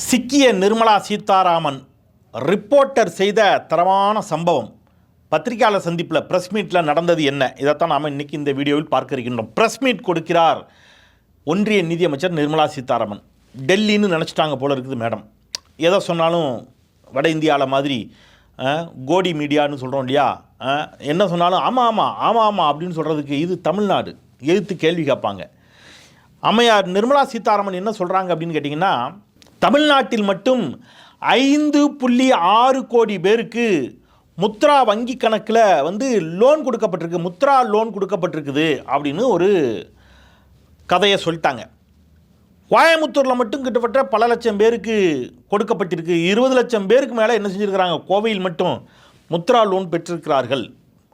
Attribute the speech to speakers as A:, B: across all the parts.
A: சிக்கிய நிர்மலா சீதாராமன் ரிப்போர்ட்டர் செய்த தரமான சம்பவம். பத்திரிகையாளர் சந்திப்பில் ப்ரெஸ் மீட்டில் நடந்தது என்ன? இதைத்தான் நாம் இன்னைக்கு இந்த வீடியோவில் பார்க்க இருக்கின்றோம். ப்ரெஸ் மீட் கொடுக்கிறார் ஒன்றிய நிதியமைச்சர் நிர்மலா சீதாராமன். டெல்லின்னு நினச்சிட்டாங்க போல இருக்குது மேடம். எதை சொன்னாலும் வட இந்தியாவில் மாதிரி கோடி மீடியான்னு சொல்கிறோம் இல்லையா? என்ன சொன்னாலும் ஆமாம் ஆமாம் ஆமாம் ஆமாம் அப்படின்னு சொல்கிறதுக்கு இது தமிழ்நாடு. எதிர்த்து கேள்வி கேட்பாங்க. அம்மையார் நிர்மலா சீதாராமன் என்ன சொல்கிறாங்க அப்படின்னு கேட்டிங்கன்னா தமிழ்நாட்டில் மட்டும் ஐந்து புள்ளி ஆறு கோடி பேருக்கு முத்ரா வங்கி கணக்கில் வந்து லோன் கொடுக்கப்பட்டிருக்கு. முத்ரா லோன் கொடுக்கப்பட்டிருக்குது அப்படின்னு ஒரு கதையை சொல்லிட்டாங்க. கோயமுத்தூரில் மட்டும் கிட்டத்தட்ட பல லட்சம் பேருக்கு கொடுக்கப்பட்டிருக்கு. இருபது லட்சம் பேருக்கு மேலே என்ன செஞ்சுருக்கிறாங்க? கோவையில் மட்டும் முத்ரா லோன் பெற்றிருக்கிறார்கள்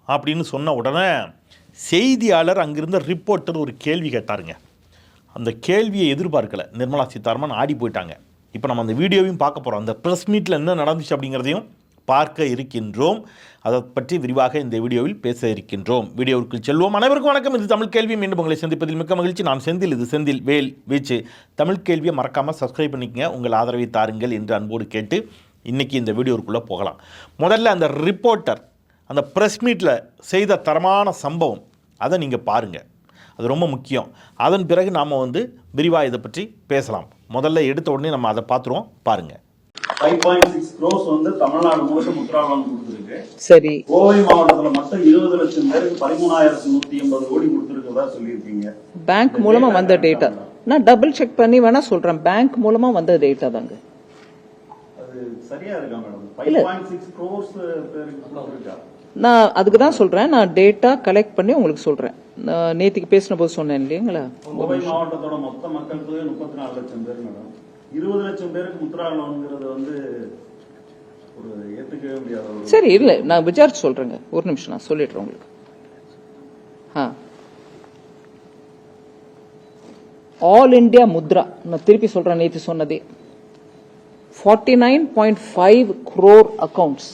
A: அப்படின்னு சொன்ன உடனே செய்தியாளர் அங்கிருந்த ரிப்போர்ட்டர் ஒரு கேள்வி கேட்டாருங்க. அந்த கேள்வியை எதிர்பார்க்கலை. நிர்மலா சீதாராமன் ஆடி போயிட்டாங்க. இப்போ நம்ம அந்த வீடியோவையும் பார்க்க போகிறோம் அந்த ப்ரெஸ் மீட்டில் என்ன நடந்துச்சு அப்படிங்கிறதையும் பார்க்க இருக்கின்றோம். அதை பற்றி விரிவாக இந்த வீடியோவில் பேச இருக்கின்றோம். வீடியோவுக்கு செல்வோம். அனைவருக்கும் வணக்கம். இது தமிழ் கேள்வி. மீண்டும் உங்களை சந்திப்பதில் மிக்க மகிழ்ச்சி. நான் செந்தில். இது செந்தில் வேல் வீச்சு. தமிழ் கேள்வியை மறக்காமல் சப்ஸ்கிரைப் பண்ணிக்கங்க. உங்கள் ஆதரவை தாருங்கள் என்று அன்போடு கேட்டு இன்றைக்கி இந்த வீடியோவுக்குள்ளே போகலாம். முதல்ல அந்த ரிப்போர்ட்டர் அந்த ப்ரெஸ் மீட்டில் செய்த தரமான சம்பவம் அதை நீங்கள் பாருங்கள் அது ரொம்ப முக்கியம். அதன் பிறகு நாம் வந்து விரிவாக இதை பற்றி பேசலாம். முதல்ல எடுத்த உடனே நம்ம அதை பார்த்துருவோம். பாருங்கள்
B: ஃபைவ் பாயிண்ட் சிக்ஸ் க்ரோஸ் வந்து தமிழ்நாடு முழுக்க லோன் கொடுத்துருக்கு.
C: சரி.
B: கோவை மாவட்டத்துல மட்டும் இருபது லட்சம் பேருக்கு பதிமூணாயிரத்தி நூத்தி எண்பது கோடி கொடுத்துருக்கதா சொல்லியிருக்கீங்க.
C: பேங்க் மூலமா வந்த டேட்டா நான் டபுள் செக் பண்ணி வேணா சொல்றேன். பேங்க் மூலமா வந்த டேட்டா தாங்க
B: அது சரியா இருக்கா madam? Five point six crores பேருக்கு கொடுத்துருக்கா?
C: நான் அதுக்கு தான் சொல்றேன். நான் டேட்டா கலெக்ட் பண்ணி உங்களுக்கு சொல்றேன். நான் நேத்திக்கு பேசின போது சொன்னேன் இல்லைங்களா?
B: கோவை மாவட்டத்தோட மொத்த மக்கள் தொகை முப்பத்தி நாலு லட்சம் பேர் மேடம். இருபது லட்சம் பேருக்கு முத்ரா லோன்ங்கிறது வந்து ஒரு ஏத்துக்கவே முடியாத ஒரு
C: சரி இல்ல. நான் விசாரிச்சு சொல்றேங்க. ஒரு நிமிஷம் நான் சொல்லிடுறேன் உங்களுக்கு. ஆ. ஆல் இந்தியா முத்ரா நான் திருப்பி சொல்றேன் நேற்று சொன்னதே. Forty nine point five crore accounts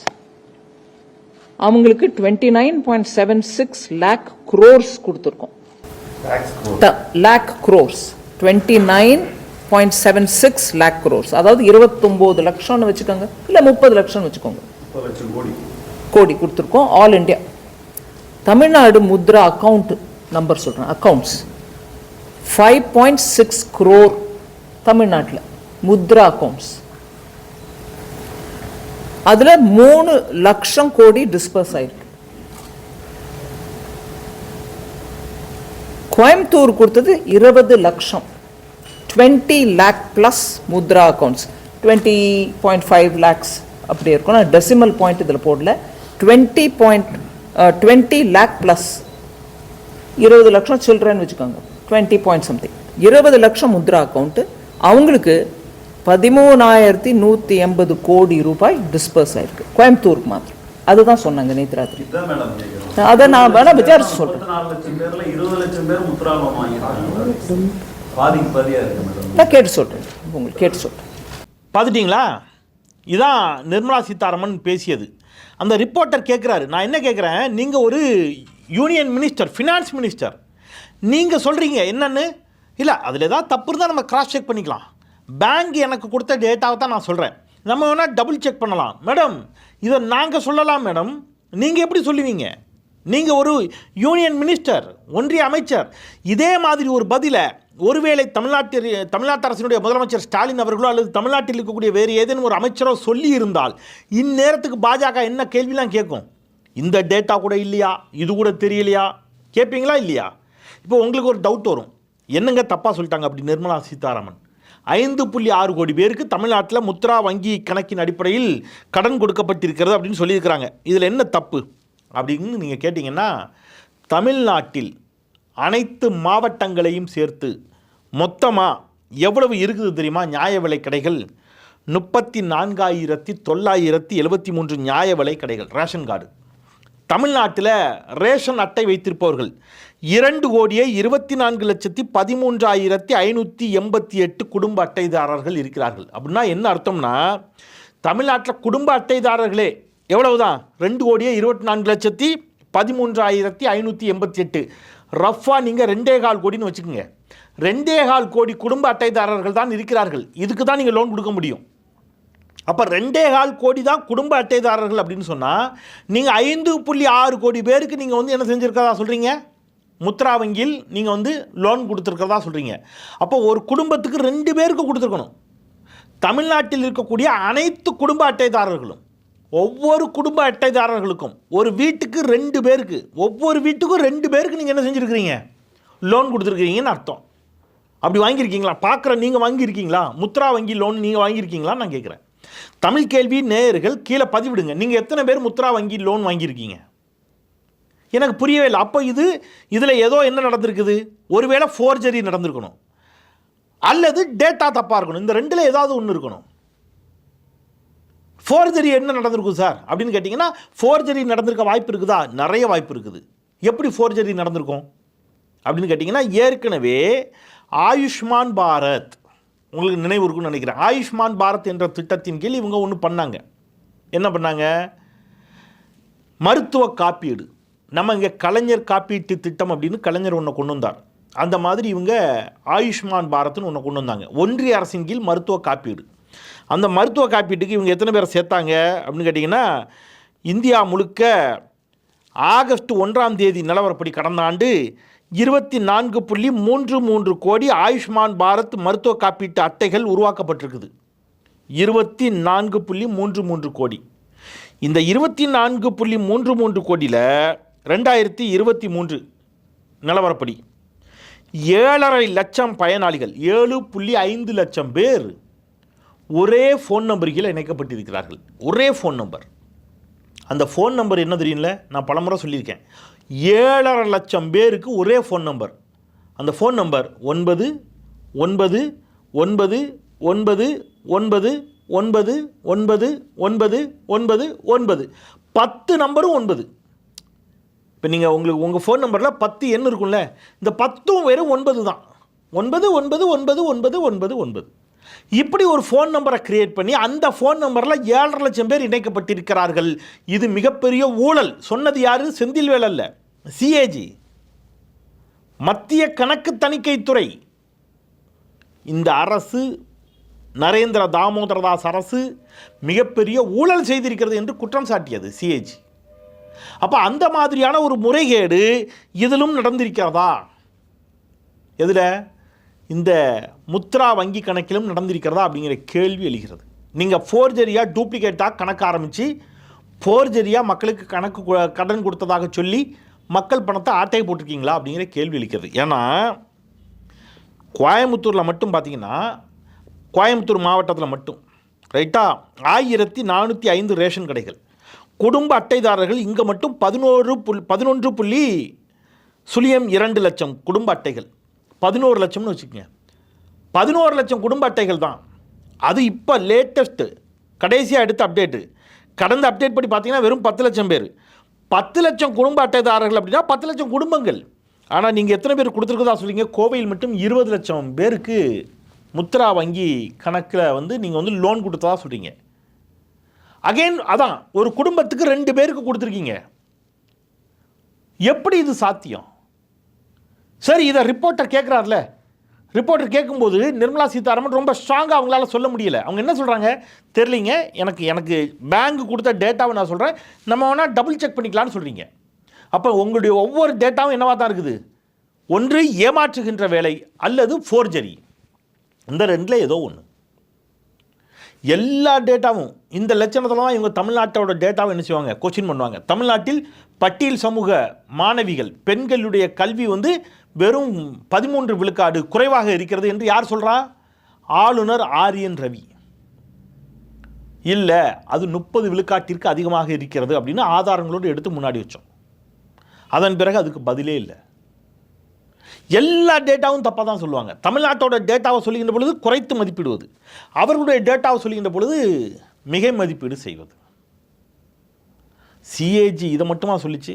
C: அவங்களுக்கு twenty nine point seven six lakh crores கொடுத்துருக்கோம் lakh crores twenty nine point seven six lakh crores அதாவது இருபத்தொம்போது லட்சம்னு வச்சுக்கோங்க. இல்லை முப்பது லட்சம்னு வச்சுக்கோங்க.
B: கோடி.
C: கோடி கொடுத்துருக்கோம். All India Tamil Nadu Mudra account number சொல்கிறேன் accounts five point six crore தமிழ்நாட்டில். முத்ரா அக்கவுண்ட்ஸ் அதில் மூணு லட்சம் கோடி டிஸ்பர்ஸ் ஆயிருக்கு. கோயம்புத்தூர் கொடுத்தது இருபது லட்சம். Twenty lakh plus Mudra accounts twenty point five lakhs அப்படி இருக்கும். நான் டெசிமல் பாயிண்ட் இதில் போடல. Twenty point twenty lakh plus இருபது லட்சம் சில்ட்ரன் வச்சுக்கோங்க. டுவெண்ட்டி பாயிண்ட் சம்திங் இருபது லட்சம் முத்ரா அக்கௌண்ட்டு அவங்களுக்கு பதிமூணாயிரத்தி நூற்றி எண்பது கோடி ரூபாய் டிஸ்பர்ஸ் ஆயிருக்கு. கோயம்புத்தூருக்கு மாத்திரம். அதுதான் சொன்னாங்க நேற்று ராத்திரி.
B: இதான் மேடம் கேட்கிறோம்
C: அதை நான் வேணா விசாரிச்சு நான் கேட்டு சொல்கிறேன் உங்களுக்கு கேட்டு சொல்கிறேன்
A: பார்த்துட்டிங்களா? இதான் நிர்மலா சீதாராமன் பேசியது. அந்த ரிப்போர்ட்டர் கேட்குறாரு நான் என்ன கேட்குறேன் நீங்கள் ஒரு யூனியன் மினிஸ்டர் ஃபினான்ஸ் மினிஸ்டர் நீங்கள் சொல்கிறீங்க என்னன்னு? இல்லை அதில் ஏதாவது தப்பு இருந்தால் நம்ம கிராஸ் செக் பண்ணிக்கலாம். பேங்க் எனக்கு கொடுத்த டேட்டாவை தான் நான் சொல்கிறேன் நம்ம வேணால் டபுள் செக் பண்ணலாம். மேடம் இதை நாங்கள் சொல்லலாம் மேடம் நீங்கள் எப்படி சொல்லுவீங்க? நீங்கள் ஒரு யூனியன் மினிஸ்டர் ஒன்றிய அமைச்சர். இதே மாதிரி ஒரு பதிலை ஒருவேளை தமிழ்நாட்டில் தமிழ்நாட்டு அரசினுடைய முதலமைச்சர் ஸ்டாலின் அவர்களோ அல்லது தமிழ்நாட்டில் இருக்கக்கூடிய வேறு ஏதேனும் ஒரு அமைச்சரோ சொல்லி இருந்தால் இந்நேரத்துக்கு பாஜக என்ன கேள்விலாம் கேட்கும்? இந்த டேட்டா கூட இல்லையா? இது கூட தெரியலையா? கேட்பீங்களா இல்லையா? இப்போ உங்களுக்கு ஒரு டவுட் வரும். என்னங்க தப்பாக சொல்லிட்டாங்க அப்படி நிர்மலா சீதாராமன்? ஐந்து புள்ளி ஆறு கோடி பேருக்கு தமிழ்நாட்டில் முத்ரா வங்கி கணக்கின் அடிப்படையில் கடன் கொடுக்கப்பட்டிருக்கிறது அப்படின்னு சொல்லியிருக்கிறாங்க. இதில் என்ன தப்பு? அப்படின்னு நீங்கள் கேட்டிங்கன்னா தமிழ்நாட்டில் அனைத்து மாவட்டங்களையும் சேர்த்து மொத்தமாக எவ்வளவு இருக்குது தெரியுமா? நியாய விலை கடைகள் முப்பத்தி நான்காயிரத்தி தொள்ளாயிரத்தி எழுபத்தி மூன்று நியாய விலை கடைகள் ரேஷன் கார்டு. தமிழ்நாட்டில் ரேஷன் அட்டை வைத்திருப்பவர்கள் இரண்டு கோடியே இருபத்தி நான்கு லட்சத்தி பதிமூன்றாயிரத்தி ஐநூற்றி எண்பத்தி எட்டு குடும்ப அட்டைதாரர்கள் இருக்கிறார்கள். அப்படின்னா என்ன அர்த்தம்னா தமிழ்நாட்டில் குடும்ப அட்டைதாரர்களே எவ்வளவுதான்? ரெண்டு கோடியே இருபத்தி நான்கு லட்சத்தி பதிமூன்றாயிரத்தி ஐநூற்றி எண்பத்தி எட்டு. ரஃபாக நீங்கள் ரெண்டே கால் கோடின்னு வச்சுக்கோங்க. ரெண்டே கால் கோடி குடும்ப அட்டைதாரர்கள் தான் இருக்கிறார்கள். இதுக்கு தான் நீங்கள் லோன் கொடுக்க முடியும். அப்போ ரெண்டே கால் கோடி தான் குடும்ப அட்டைதாரர்கள் அப்படின்னு சொன்னால் நீங்கள் ஐந்து புள்ளி ஆறு கோடி பேருக்கு நீங்கள் வந்து என்ன செஞ்சுருக்கதா சொல்கிறீங்க முத்ரா வங்கியில் நீங்கள் வந்து லோன் கொடுத்துருக்கிறதா சொல்கிறீங்க அப்போ ஒரு குடும்பத்துக்கு ரெண்டு பேருக்கு கொடுத்துருக்கணும். தமிழ்நாட்டில் இருக்கக்கூடிய அனைத்து குடும்ப அட்டைதாரர்களும் ஒவ்வொரு குடும்ப அட்டைதாரர்களுக்கும் ஒரு வீட்டுக்கு ரெண்டு பேருக்கு ஒவ்வொரு வீட்டுக்கும் ரெண்டு பேருக்கு நீங்கள் என்ன செஞ்சுருக்கிறீங்க? லோன் கொடுத்துருக்கிறீங்கன்னு அர்த்தம். அப்படி வாங்கியிருக்கீங்களா? பார்க்குற நீங்கள் வாங்கியிருக்கீங்களா? முத்ரா வங்கி லோன் நீங்கள் வாங்கியிருக்கீங்களா நான் கேட்குறேன் தமிழ் கேள்வி நேயர்கள் கீழே பதிவிடுங்க. நீங்கள் எத்தனை பேர் முத்ரா வங்கி லோன் வாங்கியிருக்கீங்க? எனக்கு புரியவே இல்லை. அப்போ இது இதில் ஏதோ என்ன நடந்திருக்குது? ஒருவேளை ஃபோர்ஜரி நடந்திருக்கணும். அல்லது டேட்டா தப்பாக இருக்கணும். இந்த ரெண்டில் ஏதாவது ஒன்று இருக்கணும். ஃபோர்ஜரி என்ன நடந்திருக்கும் சார்? அப்படின்னு கேட்டிங்கன்னா ஃபோர்ஜரி நடந்திருக்க வாய்ப்பு இருக்குதா? நிறைய வாய்ப்பு இருக்குது. எப்படி ஃபோர்ஜரி நடந்திருக்கும்? அப்படின்னு கேட்டிங்கன்னா ஏற்கனவே ஆயுஷ்மான் பாரத் உங்களுக்கு நினைவு இருக்குன்னு நினைக்கிறேன். ஆயுஷ்மான் பாரத் என்ற திட்டத்தின் கீழ் இவங்க ஒன்று பண்ணாங்க. என்ன பண்ணாங்க? மருத்துவ காப்பீடு. நம்ம இங்கே கலைஞர் காப்பீட்டு திட்டம் அப்படின்னு கலைஞர் ஒன்று கொண்டு வந்தார். அந்த மாதிரி இவங்க ஆயுஷ்மான் பாரத்னு ஒன்று கொண்டு வந்தாங்க. ஒன்றிய அரசின் கீழ் மருத்துவ காப்பீடு. அந்த மருத்துவ காப்பீட்டுக்கு இவங்க எத்தனை பேரை சேர்த்தாங்க அப்படின்னு கேட்டிங்கன்னா இந்தியா முழுக்க ஆகஸ்ட் ஒன்றாம் தேதி நிலவரப்படி கடந்த ஆண்டு இருபத்தி நான்கு புள்ளி மூன்று மூன்று கோடி ஆயுஷ்மான் பாரத் மருத்துவ காப்பீட்டு அட்டைகள் உருவாக்கப்பட்டிருக்குது. இருபத்தி நான்கு புள்ளி மூன்று மூன்று கோடி. இந்த இருபத்தி நான்கு புள்ளி மூன்று மூன்று கோடியில் ரெண்டாயிரத்தி இருபத்தி மூன்று நிலவரப்படி ஏழரை லட்சம் பயனாளிகள் ஏழு புள்ளி ஐந்து லட்சம் பேர் ஒரே ஃபோன் நம்பருக்கில் இணைக்கப்பட்டிருக்கிறார்கள். ஒரே ஃபோன் நம்பர் அந்த ஃபோன் நம்பர் என்ன தெரியும்ல? நான் பலமுறை சொல்லியிருக்கேன். ஏழரை லட்சம் பேருக்கு ஒரே ஃபோன் நம்பர் அந்த ஃபோன் நம்பர் ஒன்பது ஒன்பது ஒன்பது ஒன்பது ஒன்பது ஒன்பது ஒன்பது ஒன்பது ஒன்பது ஒன்பது. பத்து நம்பரும் ஒன்பது. இப்போ நீங்கள் உங்களுக்கு உங்கள் ஃபோன் நம்பரில் பத்து எண் இருக்கும்ல இந்த பத்தும் வெறும் ஒன்பது தான். ஒன்பது ஒன்பது ஒன்பது ஒன்பது ஒன்பது ஒன்பது. இப்படி ஒரு ஃபோன் நம்பரை கிரியேட் பண்ணி அந்த ஃபோன் நம்பரில் ஏழரை லட்சம் பேர் இணைக்கப்பட்டிருக்கிறார்கள். இது மிகப்பெரிய ஊழல். சொன்னது யாரு? செந்தில்வேல் அல்ல. சிஏஜி மத்திய கணக்கு தணிக்கைத்துறை இந்த அரசு நரேந்திர தாமோதரதாஸ் அரசு மிகப்பெரிய ஊழல் செய்திருக்கிறது என்று குற்றம் சாட்டியது. சிஏஜி அப்போ அந்த மாதிரியான ஒரு முறைகேடு இதிலும் நடந்திருக்கிறதா? எதில்? இந்த முத்ரா வங்கி கணக்கிலும் நடந்திருக்கிறதா அப்படிங்கிற கேள்வி எழுகிறது. நீங்கள் ஃபோர்ஜரியாக டூப்ளிகேட்டாக கணக்கு ஆரம்பித்து ஃபோர்ஜரியாக மக்களுக்கு கணக்கு கடன் கொடுத்ததாக சொல்லி மக்கள் பணத்தை ஆட்டை போட்டிருக்கீங்களா அப்படிங்கிற கேள்வி எழுக்கிறது. ஏன்னா கோயம்புத்தூரில் மட்டும் பார்த்தீங்கன்னா கோயம்புத்தூர் மாவட்டத்தில் மட்டும். ரைட்டா ஆயிரத்தி நானூற்றி ஐந்து ரேஷன் கடைகள். குடும்ப அட்டைதாரர்கள் இங்கே மட்டும் பதினோரு புல் பதினொன்று புள்ளி சுழியம் இரண்டு லட்சம் குடும்ப அட்டைகள். பதினோரு லட்சம்னு வச்சுக்கோங்க. பதினோரு லட்சம் குடும்ப அட்டைகள் தான். அது இப்போ லேட்டஸ்ட்டு கடைசியாக எடுத்த அப்டேட்டு கடந்த அப்டேட் படி பார்த்தீங்கன்னா வெறும் பத்து லட்சம் பேர். பத்து லட்சம் குடும்ப அட்டைதாரர்கள் அப்படின்னா பத்து லட்சம் குடும்பங்கள். ஆனால் நீங்கள் எத்தனை பேர் கொடுத்துருக்கதா சொல்கிறீங்க கோவையில் மட்டும் இருபது லட்சம் பேருக்கு முத்ரா வங்கி கணக்கில் வந்து நீங்கள் வந்து லோன் கொடுத்ததா சொல்கிறீங்க அகைன் அதான் ஒரு குடும்பத்துக்கு ரெண்டு பேருக்கு கொடுத்துருக்கீங்க. எப்படி இது சாத்தியம்? சரி இதை ரிப்போர்ட்டர் கேட்குறாருல ரிப்போர்ட்டர் கேட்கும்போது நிர்மலா சீதாராமன் ரொம்ப ஸ்ட்ராங்காக அவங்களால சொல்ல முடியல. அவங்க என்ன சொல்கிறாங்க தெரியலிங்க. எனக்கு எனக்கு பேங்க் கொடுத்த டேட்டாவை நான் சொல்கிறேன் நம்ம வேணால் டபுள் செக் பண்ணிக்கலாம்னு சொல்கிறீங்க அப்போ உங்களுடைய ஒவ்வொரு டேட்டாவும் என்னவாக தான் இருக்குது? ஒன்று ஏமாற்றுகின்ற வேலை அல்லது ஃபோர்ஜரி இந்த ரெண்டில் ஏதோ ஒன்று எல்லா டேட்டாவும் இந்த லட்சணத்தெல்லாம் இவங்க தமிழ்நாட்டோட டேட்டாவை என்ன செய்வாங்க? கொஸ்டின் பண்ணுவாங்க. தமிழ்நாட்டில் பட்டியல் சமூக மாணவிகள் பெண்களுடைய கல்வி வந்து வெறும் பதிமூன்று விழுக்காடு குறைவாக இருக்கிறது என்று யார் சொல்கிறா ஆளுநர் ஆரியன் ரவி. இல்லை அது முப்பது விழுக்காட்டிற்கு அதிகமாக இருக்கிறது அப்படின்னு ஆதாரங்களோடு எடுத்து முன்னாடி வச்சோம். அதன் பிறகு அதுக்கு பதிலே இல்லை. எல்லா டேட்டாவும் தப்பாக தான் சொல்லுவாங்க. தமிழ்நாட்டோட டேட்டாவை சொல்லுகின்ற பொழுது குறைத்து மதிப்பிடுவது. அவர்களுடைய டேட்டாவை சொல்லுகின்ற பொழுது மிகை மதிப்பீடு செய்வது. சிஏஜி இதை மட்டுமா சொல்லிச்சு?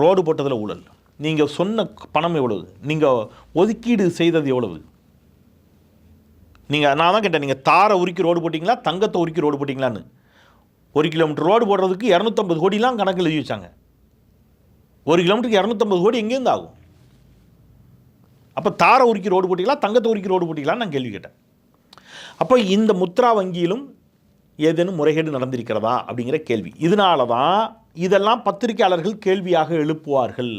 A: ரோடு போட்டதில் ஊழல். நீங்கள் சொன்ன பணம் எவ்வளவு? நீங்கள் ஒதுக்கீடு செய்தது எவ்வளவு? நீங்கள் நான் தான் கேட்டேன் நீங்கள் தாரை உருக்கி ரோடு போட்டிங்களா? தங்கத்தை உருக்கி ரோடு போட்டிங்களான்னு. ஒரு கிலோமீட்டர் ரோடு போடுறதுக்கு இரநூத்தம்பது கோடிலாம் கணக்கில் எழுதி வச்சாங்க. ஒரு கிலோமீட்டருக்கு இரநூத்தம்பது கோடி எங்கேருந்து ஆகும்? அப்போ தாரை உருக்கி ரோடு போட்டிங்களா தங்கத்தை உருக்கி ரோடு போட்டிங்களான்னு நான் கேள்வி கேட்டேன். அப்போ இந்த முத்ரா வங்கியிலும் ஏதேனும் முறைகேடு நடந்திருக்கிறதா அப்படிங்கிற கேள்வி. இதனால தான் இதெல்லாம் பத்திரிகையாளர்கள் கேள்வியாக எழுப்புவார்கள்.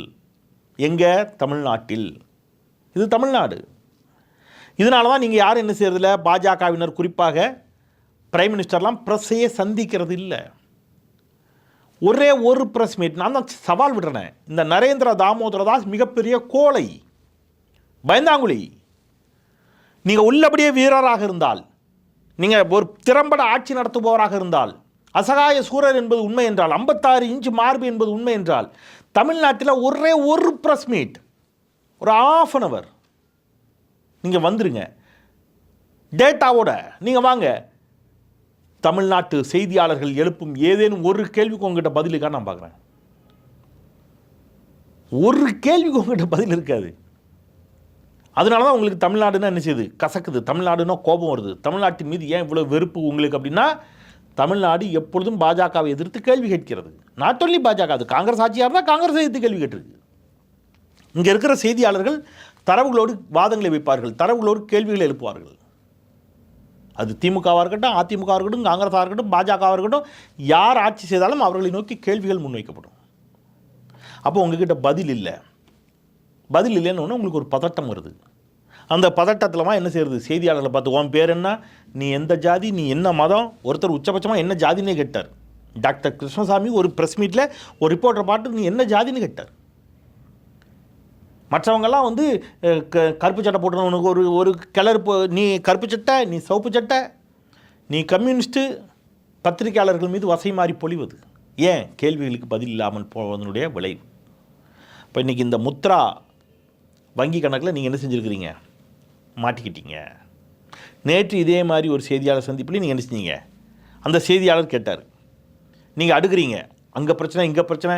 A: எங்கே? தமிழ்நாட்டில். இது தமிழ்நாடு. இதனால தான் நீங்கள் யாரும் என்ன செய்கிறதில்ல பாஜகவினர் குறிப்பாக பிரைம் மினிஸ்டர்லாம் ப்ரெஸ்ஸையே சந்திக்கிறது இல்லை. ஒரே ஒரு ப்ரெஸ் மீட். நான் தான் சவால் விடுறேன். இந்த நரேந்திர தாமோதர தாஸ் மிகப்பெரிய கோழை. பயந்தாங்குழி. நீங்கள் உள்ளபடியே வீரராக இருந்தால் நீங்கள் ஒரு திறம்பட ஆட்சி நடத்துபவராக இருந்தால் அசகாய சூரர் என்பது உண்மை என்றால் ஐம்பத்தாறு இன்ச்சு மார்பு என்பது உண்மை என்றால் தமிழ்நாட்டில் ஒரே ஒரு ப்ரெஸ் மீட் ஒரு ஆஃப் அன் அவர் நீங்கள் வந்துருங்க. டேட்டாவோட நீங்கள் வாங்க. தமிழ்நாட்டு செய்தியாளர்கள் எழுப்பும் ஏதேனும் ஒரு கேள்விக்கு உங்ககிட்ட பதிலுக்காக நான் பார்க்குறேன் ஒரு கேள்விக்கு உங்ககிட்ட பதில் இருக்காது. அதனால தான் உங்களுக்கு தமிழ்நாடுன்னா என்ன செய்யுது? கசக்குது. தமிழ்நாடுன்னா கோபம் வருது. தமிழ்நாட்டின் மீது ஏன் இவ்வளோ வெறுப்பு உங்களுக்கு அப்படின்னா தமிழ்நாடு எப்பொழுதும் பாஜகவை எதிர்த்து கேள்வி கேட்கிறது. நாட் ஒன்லி பாஜக அது காங்கிரஸ் ஆட்சியாக இருந்தால் காங்கிரஸ் எதிர்த்து கேள்வி கேட்டிருக்கு. இங்கே இருக்கிற செய்தியாளர்கள் தரவுகளோடு வாதங்களை வைப்பார்கள். தரவுகளோடு கேள்விகளை எழுப்புவார்கள். அது திமுகவாக இருக்கட்டும் அதிமுகவாக இருக்கட்டும் காங்கிரஸாக இருக்கட்டும் பாஜகவாக இருக்கட்டும் யார் ஆட்சி செய்தாலும் அவர்களை நோக்கி கேள்விகள் முன்வைக்கப்படும். அப்போ உங்ககிட்ட பதில் இல்லை. பதில் இல்லைன்னு உங்களுக்கு ஒரு பதட்டம் வருது. அந்த பதட்டத்தில்மா என்ன செய்யறது? செய்தியாளர்களை பார்த்து உன் பேர் என்ன? நீ எந்த ஜாதி? நீ என்ன மதம்? ஒருத்தர் உச்சபட்சமாக என்ன ஜாதினே கேட்டார். டாக்டர் கிருஷ்ணசாமி ஒரு ப்ரெஸ் மீட்டில் ஒரு ரிப்போர்ட்டரை பார்த்து நீ என்ன ஜாதின்னு கேட்டார்? மற்றவங்கெல்லாம் வந்து க- கருப்பு சட்டை போட்டவனுக்கு ஒரு ஒரு கிளறு போ- நீ கருப்பு சட்டை நீ சிவப்பு சட்டை நீ கம்யூனிஸ்ட்டு பத்திரிகையாளர்கள் மீது வசை மாறி பொழிவது. ஏன்? கேள்விகளுக்கு பதில் இல்லாமல் போவதனுடைய விளைவு. இப்போ இன்றைக்கி இந்த முத்ரா வங்கி கணக்கில் நீங்கள் என்ன செஞ்சுருக்கிறீங்க? மாட்டிக்கிட்டீங்க. நேற்று இதே மாதிரி ஒரு செய்தியாளர் சந்திப்பில் நீங்கள் என்ன செஞ்சீங்க? அந்த செய்தியாளர் கேட்டார். நீங்கள் அடுக்குறீங்க. அங்கே பிரச்சனை இங்கே பிரச்சனை.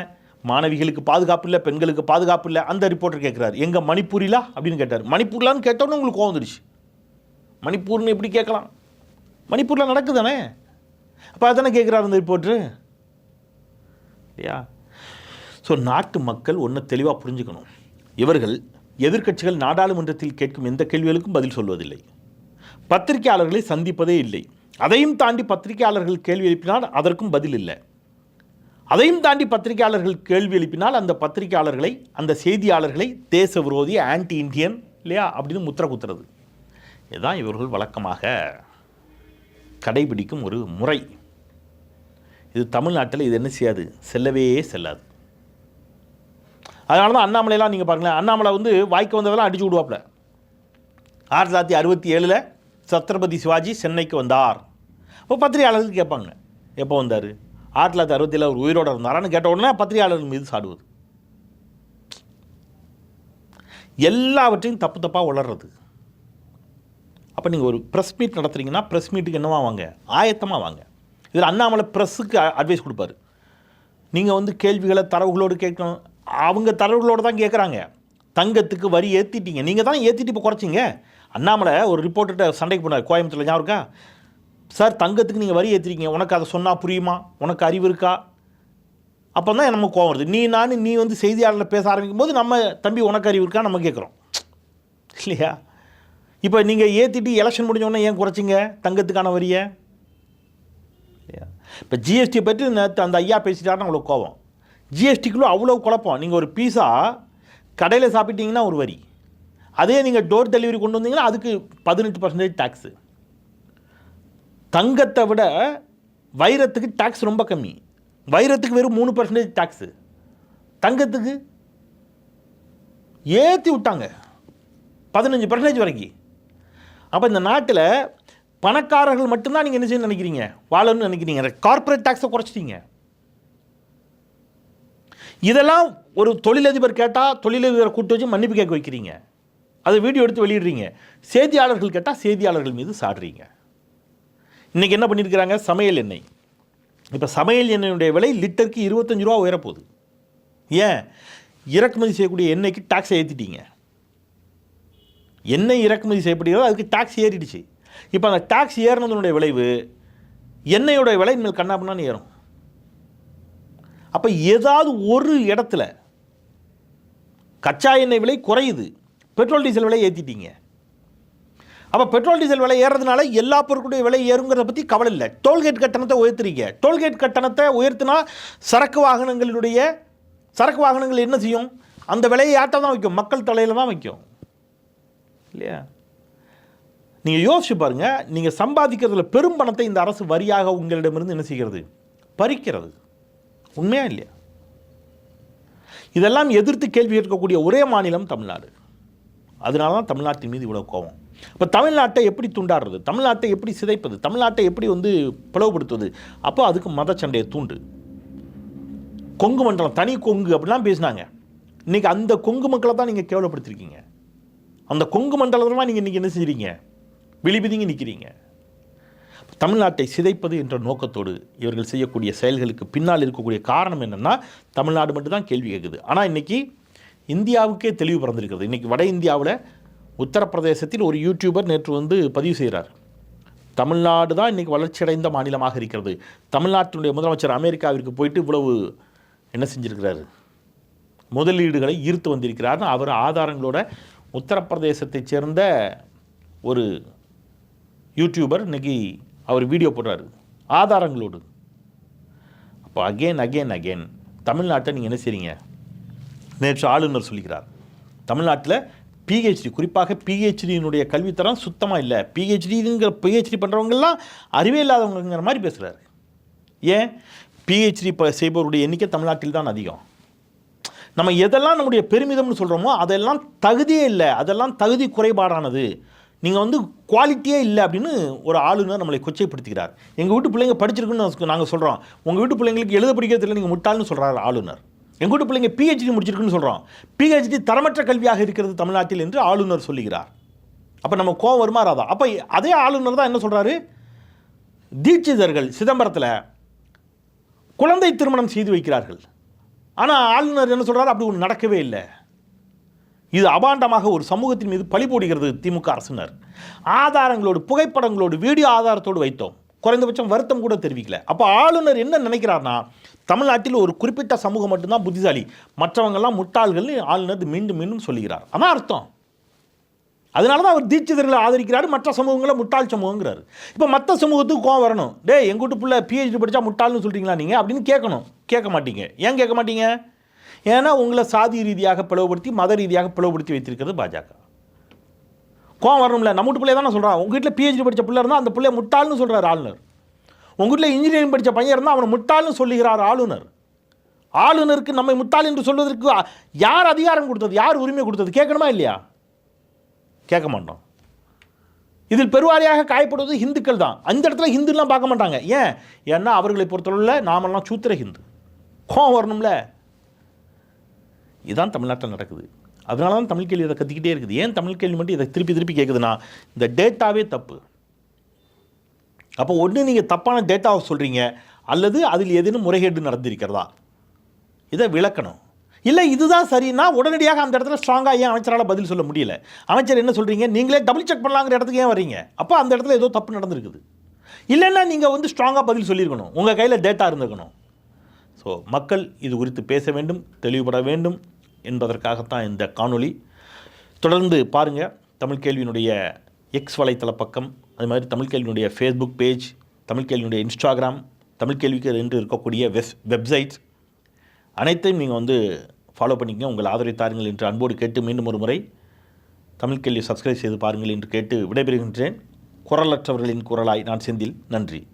A: மாணவிகளுக்கு பாதுகாப்பு இல்லை பெண்களுக்கு பாதுகாப்பு இல்லை. அந்த ரிப்போர்ட்டர் கேட்குறாரு எங்கள் மணிப்பூரிலா? அப்படின்னு கேட்டார். மணிப்பூர்லான்னு கேட்டோன்னு உங்களுக்கு கோவம் வந்துடுச்சு. மணிப்பூர்னு எப்படி கேட்கலாம்? மணிப்பூரில் நடக்குதானே? அப்போ அதானே கேட்குறாரு அந்த ரிப்போர்ட்ரு இல்லையா? ஸோ நாட்டு மக்கள் ஒன்று தெளிவாக புரிஞ்சுக்கணும். இவர்கள் எதிர்க்கட்சிகள் நாடாளுமன்றத்தில் கேட்கும் எந்த கேள்விகளுக்கும் பதில் சொல்வதில்லை. பத்திரிகையாளர்களை சந்திப்பதே இல்லை. அதையும் தாண்டி பத்திரிகையாளர்கள் கேள்வி எழுப்பினால் அதற்கும் பதில் இல்லை. அதையும் தாண்டி பத்திரிகையாளர்கள் கேள்வி எழுப்பினால் அந்த பத்திரிகையாளர்களை அந்த செய்தியாளர்களை தேச விரோதி ஆன்டி இந்தியன் இல்லையா அப்படின்னு முத்திர குத்துறது. இதுதான் இவர்கள் வழக்கமாக கடைபிடிக்கும் ஒரு முறை. இது தமிழ்நாட்டில் இது என்ன செய்யாது? செல்லவே செல்லாது. அதனால தான் அண்ணாமலையெல்லாம் நீங்கள் பாருங்களேன் அண்ணாமலை வந்து வாய்க்கு வந்ததெல்லாம் அடிச்சு விடுவாப்புல. ஆயிரத்தி தொள்ளாயிரத்தி அறுபத்தி ஏழில் சத்ரபதி சிவாஜி சென்னைக்கு வந்தார். அப்போ பத்திரிகையாளர்கள் கேட்பாங்க எப்போ வந்தார்? ஆயிரத்தி தொள்ளாயிரத்தி அறுபத்தி ஏழு அவர் உயிரோட இருந்தாரான்னு கேட்ட உடனே பத்திரிகையாளர்கள் மீது சாடுவது எல்லாவற்றையும் தப்பு தப்பாக வளர்றது அப்போ நீங்கள் ஒரு ப்ரெஸ் மீட் நடத்துறீங்கன்னா ப்ரெஸ் மீட்டுக்கு என்னவா வாங்க? ஆயத்தமாக வாங்க. இதில் அண்ணாமலை ப்ரெஸ்ஸுக்கு அட்வைஸ் கொடுப்பாரு. நீங்கள் வந்து கேள்விகளை தரவுகளோடு கேட்கணும் அவங்க தலைவர்களோடு தான் கேட்குறாங்க தங்கத்துக்கு வரி ஏற்றிட்டீங்க நீங்கள் தான் ஏற்றிட்டு இப்போ குறைச்சிங்க? அண்ணாமலை ஒரு ரிப்போர்ட்டர்கிட்ட சண்டைக்கு போனார். கோயம்புத்தூரில் ஞாபகம் இருக்கா? சார் தங்கத்துக்கு நீங்கள் வரி ஏற்றிருக்கீங்க உனக்கு அதை சொன்னால் புரியுமா? உனக்கு அறிவு இருக்கா? அப்போ தான் நமக்கு கோவம் வருது. நீ நான் நீ வந்து செய்தியாளர்ல பேச ஆரம்பிக்கும் போது நம்ம தம்பி உனக்கு அறிவு இருக்கா? நம்ம கேட்குறோம் இல்லையா? இப்போ நீங்கள் ஏற்றிட்டு எலெக்ஷன் முடிஞ்சோடனே ஏன் குறைச்சிங்க? தங்கத்துக்கான வரியை? இப்போ ஜிஎஸ்டி பற்றி நேற்று அந்த ஐயா பேசிட்டாருன்னு அவ்வளோ கோவம். ஜிஎஸ்டிக்குள்ளே அவ்வளோ குழப்பம். நீங்கள் ஒரு பீஸா கடையில் சாப்பிட்டீங்கன்னா ஒரு வரி. அதே நீங்கள் டோர் டெலிவரி கொண்டு வந்தீங்கன்னா அதுக்கு பதினெட்டு பர்சன்டேஜ் டேக்ஸு தங்கத்தை விட வைரத்துக்கு டேக்ஸ் ரொம்ப கம்மி. வைரத்துக்கு வெறும் மூணு பர்சன்டேஜ் டேக்ஸு தங்கத்துக்கு ஏற்றி விட்டாங்க. பதினஞ்சு பர்சன்டேஜ் வரைக்கும் அப்போ இந்த நாட்டில் பணக்காரர்கள் மட்டும்தான் நீங்கள் என்ன செய்யணும்னு நினைக்கிறீங்க? வாழணும்னு நினைக்கிறீங்க. கார்ப்பரேட் டேக்ஸை குறைச்சிட்டீங்க. இதெல்லாம் ஒரு தொழிலதிபர் கேட்டால் தொழிலதிபரை கூட்டு வச்சு மன்னிப்பு கேட்க வைக்கிறீங்க. அதை வீடியோ எடுத்து வெளியிடுறீங்க. செய்தியாளர்கள் கேட்டால் செய்தியாளர்கள் மீது சாடுறீங்க. இன்றைக்கி என்ன பண்ணியிருக்கிறாங்க சமையல் எண்ணெய். இப்போ சமையல் எண்ணெயுடைய விலை லிட்டருக்கு இருபத்தஞ்சு ரூபா உயரப்போகுது. ஏன்? இறக்குமதி செய்யக்கூடிய எண்ணெய்க்கு டாக்ஸை ஏற்றிட்டீங்க எண்ணெய் இறக்குமதி செய்யப்படுகிறதோ அதுக்கு டாக்ஸ் ஏறிடுச்சு. இப்போ அந்த டாக்ஸ் ஏறினதனுடைய விளைவு எண்ணெயோட விலை இனிமேல் கண்ணாப்பின்னு ஏறும். அப்போ ஏதாவது ஒரு இடத்துல கச்சா எண்ணெய் விலை குறையுது. பெட்ரோல் டீசல் விலை ஏற்றிட்டீங்க அப்போ பெட்ரோல் டீசல் விலை ஏறதுனால எல்லா பொருட்களுடைய விலை ஏறுங்கிறத பற்றி கவலை இல்லை. டோல்கேட் கட்டணத்தை உயர்த்துறீங்க. டோல்கேட் கட்டணத்தை உயர்த்தினா சரக்கு வாகனங்களுடைய சரக்கு வாகனங்கள் என்ன செய்யும்? அந்த விலையை யார்ட்ட தான் வைக்கும் மக்கள் தலையில் தான் வைக்கும் இல்லையா? நீங்கள் யோசிச்சு பாருங்கள் நீங்கள் சம்பாதிக்கிறதுல பெரும் பணத்தை இந்த அரசு வரியாக உங்களிடமிருந்து என்ன செய்கிறது? பறிக்கிறது. உண்மையா இல்லையா? இதெல்லாம் எதிர்த்து கேள்வி கேட்கக்கூடிய ஒரே மாநிலம் தமிழ்நாடு. அதனால தான் தமிழ்நாட்டின் மீது இவ்வளோ கோபம். இப்போ தமிழ்நாட்டை எப்படி துண்டாடுறது? தமிழ்நாட்டை எப்படி சிதைப்பது? தமிழ்நாட்டை எப்படி வந்து பிளவுபடுத்துவது? அப்போ அதுக்கு மத சண்டையை தூண்டு. கொங்கு மண்டலம் தனி கொங்கு அப்படிலாம் பேசினாங்க. இன்றைக்கி அந்த கொங்கு மக்களை தான் நீங்கள் கேவலப்படுத்திருக்கீங்க. அந்த கொங்கு மண்டலத்தில் நீங்கள் இன்றைக்கி என்ன செஞ்சீங்க விழிபிதிங்க நிற்கிறீங்க தமிழ்நாட்டை சிதைப்பது என்ற நோக்கத்தோடு இவர்கள் செய்யக்கூடிய செயல்களுக்கு பின்னால் இருக்கக்கூடிய காரணம் என்னென்னா தமிழ்நாடு மட்டும்தான் கேள்வி கேட்குது ஆனால் இன்றைக்கி இந்தியாவுக்கே தெளிவு பிறந்திருக்கிறது. இன்றைக்கி வட இந்தியாவில் உத்தரப்பிரதேசத்தில் ஒரு யூடியூபர் நேற்று வந்து பதிவு செய்கிறார் தமிழ்நாடு தான் இன்றைக்கி வளர்ச்சியடைந்த மாநிலமாக இருக்கிறது. தமிழ்நாட்டினுடைய முதலமைச்சர் அமெரிக்காவிற்கு போயிட்டு இவ்வளவு என்ன செஞ்சுருக்கிறாரு? முதலீடுகளை ஈர்த்து வந்திருக்கிறார்னு அவர் ஆதாரங்களோட உத்தரப்பிரதேசத்தைச் சேர்ந்த ஒரு யூடியூபர் இன்னைக்கு அவர் வீடியோ போடுறாரு. ஆதாரங்களோடு. அப்போ அகெயின் அகெயின் அகெயின் தமிழ்நாட்டை நீங்கள் என்ன செய்றீங்க? நேற்று ஆளுநர் சொல்லிக்கிறார். தமிழ்நாட்டில் பிஹெச்டி குறிப்பாக பிஹெச்டியினுடைய கல்வித்தரம் சுத்தமாக இல்லை. பிஹெச்டிங்கிற பிஹெச்டி பண்ணுறவங்கெல்லாம் அறிவே இல்லாதவங்கிற மாதிரி பேசுகிறாரு ஏன்? பிஹெச்டி இப்போ செய்பவருடைய எண்ணிக்கை தமிழ்நாட்டில் தான் அதிகம். நம்ம எதெல்லாம் நம்முடைய பெருமிதம்னு சொல்கிறோமோ அதெல்லாம் தகுதியே இல்லை. அதெல்லாம் தகுதி குறைபாடானது. நீங்கள் வந்து குவாலிட்டியே இல்லை அப்படின்னு ஒரு ஆளுநர் நம்மளை கொச்சைப்படுத்துகிறார் எங்கள் வீட்டு பிள்ளைங்க படிச்சிருக்குன்னு நாங்கள் சொல்கிறோம் உங்கள் வீட்டு பிள்ளைங்களுக்கு எழுத படிக்கிறது இல்லை நீங்கள் முட்டாள்னு சொல்கிறார் ஆளுநர். எங்கள் வீட்டு பிள்ளைங்க பிஹெச்டி முடிச்சிருக்குன்னு சொல்கிறோம் பிஹெச்டி தரமற்ற கல்வியாக இருக்கிறது தமிழ்நாட்டில் என்று ஆளுநர் சொல்லுகிறார். அப்போ நம்ம கோவம் வருமா ராதா அப்போ அதே ஆளுநர் தான் என்ன சொல்கிறாரு தீட்சிதர்கள் சிதம்பரத்தில் குழந்தை திருமணம் செய்து வைக்கிறார்கள். ஆனால் ஆளுநர் என்ன சொல்கிறார் அப்படி ஒன்று நடக்கவே இல்லை. இது அபாண்டமாக ஒரு சமூகத்தின் மீது பழி போடுகிறது திமுக அரசினர். ஆதாரங்களோடு புகைப்படங்களோடு வீடியோ ஆதாரத்தோடு வைத்தோம். குறைந்தபட்சம் வருத்தம் கூட தெரிவிக்கல. அப்போ ஆளுநர் என்ன நினைக்கிறார்னா தமிழ்நாட்டில் ஒரு குறிப்பிட்ட சமூகம் மட்டும்தான் புத்திசாலி. மற்றவங்கெல்லாம் முட்டாள்கள்னு ஆளுநர் மீண்டும் மீண்டும் சொல்லுகிறார். அதான் அர்த்தம். அதனால தான் அவர் தீட்சிதர்களை ஆதரிக்கிறார் மற்ற சமூகங்களை முட்டாள் சமூகங்கிறார். இப்போ மற்ற சமூகத்துக்கு கோவம் வரணும். டே எங்கள் பிள்ளை பிஹெச்டி படித்தா முட்டாள்னு சொல்கிறீங்களா நீங்கள் அப்படின்னு கேட்கணும். கேட்க மாட்டீங்க. ஏன் கேட்க மாட்டீங்க? ஏன்னா உங்களை சாதி ரீதியாக பிளவுபடுத்தி மத ரீதியாக பிளவுபடுத்தி வைத்திருக்கிறது பாஜக. கோவம் வரணும்ல? நம்ம வீட்டு பிள்ளை தானே சொல்கிறான் உங்கள் வீட்டில் பிஹெச்டி படித்த பிள்ளை இருந்தால் அந்த பிள்ளை முட்டாள்னு சொல்கிறார் ஆளுநர். உங்கள் வீட்டில் இன்ஜினியரிங் படித்த பையன் இருந்தால் அவனை முட்டாள்னு சொல்லுகிறார் ஆளுநர். ஆளுநருக்கு நம்மை முட்டாள் என்று சொல்வதற்கு யார் அதிகாரம் கொடுத்தது? யார் உரிமை கொடுத்தது? கேட்கணுமா இல்லையா? கேட்க மாட்டோம். இதில் பெருவாரியாக காயப்படுவது ஹிந்துக்கள் தான். அந்த இடத்துல ஹிந்துலாம் பார்க்க மாட்டாங்க. ஏன்? ஏன்னா அவர்களை பொறுத்தளவில் நாமெல்லாம் சூத்திர ஹிந்து கோவம் வரணும்ல? இதுதான் தமிழ்நாட்டில் நடக்குது. அதனால தான் தமிழ் கேள்வி இதை கத்திக்கிட்டே இருக்குது. ஏன் தமிழ் கேள்வி மட்டும் இதை திருப்பி திருப்பி கேட்குதுன்னா இந்த டேட்டாவே தப்பு. அப்போ ஒன்று நீங்கள் தப்பான டேட்டாவை சொல்கிறீங்க அல்லது அதில் ஏதேனும் முறைகேடு நடந்திருக்கிறதா? இதை விளக்கணும். இல்லை இதுதான் சரின்னா உடனடியாக அந்த இடத்துல ஸ்ட்ராங்காக ஏன் அமைச்சரால் பதில் சொல்ல முடியல? அமைச்சர் என்ன சொல்கிறீங்க நீங்களே டபுள் செக் பண்ணலாங்கிற இடத்துக்கு ஏன் வரீங்க அப்போ அந்த இடத்துல ஏதோ தப்பு நடந்திருக்குது. இல்லைன்னா நீங்கள் வந்து ஸ்ட்ராங்காக பதில் சொல்லியிருக்கணும். உங்கள் கையில் டேட்டா இருந்திருக்கணும். ஸோ மக்கள் இது குறித்து பேச வேண்டும் தெளிவுபட வேண்டும். என்பதற்காகத்தான் இந்த காணொளி. தொடர்ந்து பாருங்கள் தமிழ் கேள்வியினுடைய எக்ஸ் வலைத்தள பக்கம் அது மாதிரி தமிழ் கேள்வியினுடைய ஃபேஸ்புக் பேஜ் தமிழ் கேள்வியினுடைய இன்ஸ்டாகிராம் தமிழ் கேள்விக்கு என்று இருக்கக்கூடிய வெஸ் வெப்சைட் அனைத்தையும் நீங்கள் வந்து ஃபாலோ பண்ணிக்கங்க. உங்கள் ஆதரவை தாருங்கள் என்று அன்போடு கேட்டு மீண்டும் ஒரு முறை தமிழ் கேள்வி சப்ஸ்கிரைப் செய்து பாருங்கள் என்று கேட்டு விடைபெறுகின்றேன். குரலற்றவர்களின் குரலாய் நான் செந்தில். நன்றி.